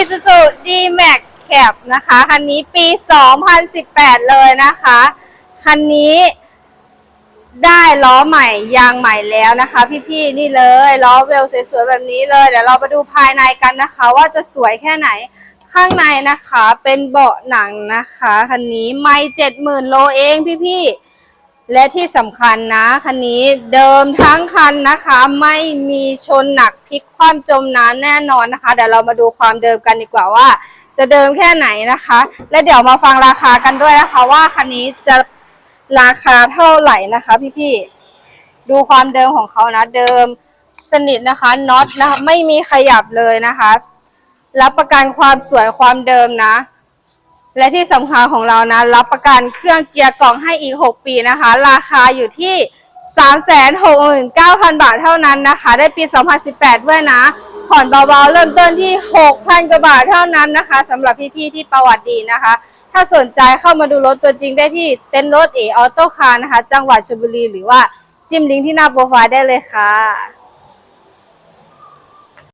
Isuzu D-Max Cab นะคะ คันนี้ปี 2018 เลยนะคะ คันนี้ได้ล้อใหม่ยางใหม่แล้วนะคะ พี่ๆนี่เลยล้อเวลสวยๆแบบนี้เลย เดี๋ยวเราไปดูภายในกันนะคะ ว่าจะสวยแค่ไหนข้างในนะคะ เป็นเบาะหนังนะคะ คันนี้ไม่เจ็ดหมื่นโลเองพี่ๆ และที่สำคัญนะ คันนี้เดิมทั้งคันนะคะ ไม่มีชนหนักพลิกคว่ำจมน้ำแน่นอนนะคะ เดี๋ยวเรามาดูความเดิมกันดีกว่าว่า จะเดิมแค่ไหนนะคะ และเดี๋ยวมาฟังราคากันด้วยนะคะ ว่าคันนี้จะราคาเท่าไหร่นะคะพี่ๆดูความเดิมของเขานะ เดิมสนิทนะคะน็อตนะคะไม่มีขยับเลยนะคะ รับประกันความสวยความเดิมนะ และที่สำคัญของเรานะ รับประกันเครื่องเกียร์กล่องให้อีก 6 ปีนะคะ ราคาอยู่ที่ 369,000 บาทเท่านั้นนะคะ ได้ปี 2018 ด้วยนะ ผ่อนเบาๆ เริ่มต้นที่ 6,000 กว่าบาทเท่านั้นนะคะสำหรับพี่ๆที่ประวัติดีนะคะ ถ้าสนใจเข้ามาดูรถตัวจริงได้ที่เต็นท์รถเอออโต้คาร์นะคะ จังหวัดชลบุรีหรือว่าจิ้มลิงก์ที่หน้าโปรไฟล์ได้เลยค่ะ